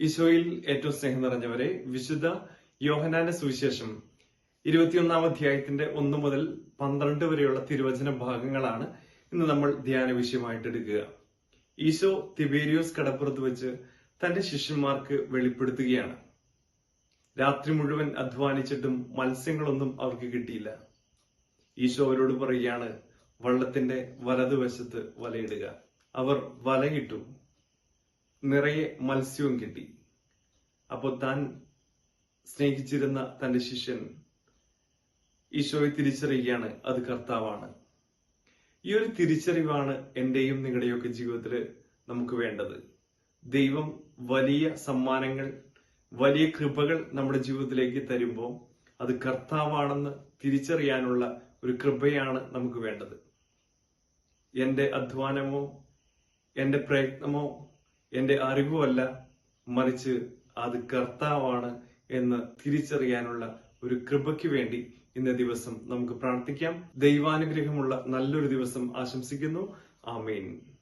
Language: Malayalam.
ഈശോയിൽ ഏറ്റവും സ്നേഹം നിറഞ്ഞവരെ വിശുദ്ധ യോഹനാന്റെ സുവിശേഷം ഇരുപത്തിയൊന്നാം അധ്യായത്തിന്റെ ഒന്ന് മുതൽ പന്ത്രണ്ട് വരെയുള്ള തിരുവചന ഭാഗങ്ങളാണ് ഇന്ന് നമ്മൾ ധ്യാന വിഷയമായിട്ട് എടുക്കുക. ഈശോ തിബേരിയോസ് കടപ്പുറത്ത് വെച്ച് തന്റെ ശിഷ്യന്മാർക്ക് വെളിപ്പെടുത്തുകയാണ്. രാത്രി മുഴുവൻ അധ്വാനിച്ചിട്ടും മത്സ്യങ്ങളൊന്നും അവർക്ക് കിട്ടിയില്ല. ഈശോ അവരോട് പറയുകയാണ് വള്ളത്തിന്റെ വലതുവശത്ത് വലയിടുക. അവർ വലയിട്ടു നിറയെ മത്സ്യവും കിട്ടി. അപ്പോൾ താൻ സ്നേഹിച്ചിരുന്ന തന്റെ ശിഷ്യൻ ഈശോയെ തിരിച്ചറിയുകയാണ് അത് കർത്താവാണ്. ഈ ഒരു തിരിച്ചറിവാണ് എന്റെയും നിങ്ങളുടെയൊക്കെ ജീവിതത്തിൽ നമുക്ക് വേണ്ടത്. ദൈവം വലിയ സമ്മാനങ്ങൾ വലിയ കൃപകൾ നമ്മുടെ ജീവിതത്തിലേക്ക് തരുമ്പോൾ അത് കർത്താവാണെന്ന് തിരിച്ചറിയാനുള്ള ഒരു കൃപയാണ് നമുക്ക് വേണ്ടത്. എന്റെ അധ്വാനമോ എന്റെ പ്രയത്നമോ എന്റെ അറിവുമല്ല മറിച്ച് അത് കർത്താവാണ് എന്ന് തിരിച്ചറിയാനുള്ള ഒരു കൃപയ്ക്ക് വേണ്ടി ഇന്ന ദിവസം നമുക്ക് പ്രാർത്ഥിക്കാം. ദൈവാനുഗ്രഹമുള്ള നല്ലൊരു ദിവസം ആശംസിക്കുന്നു. ആമേൻ.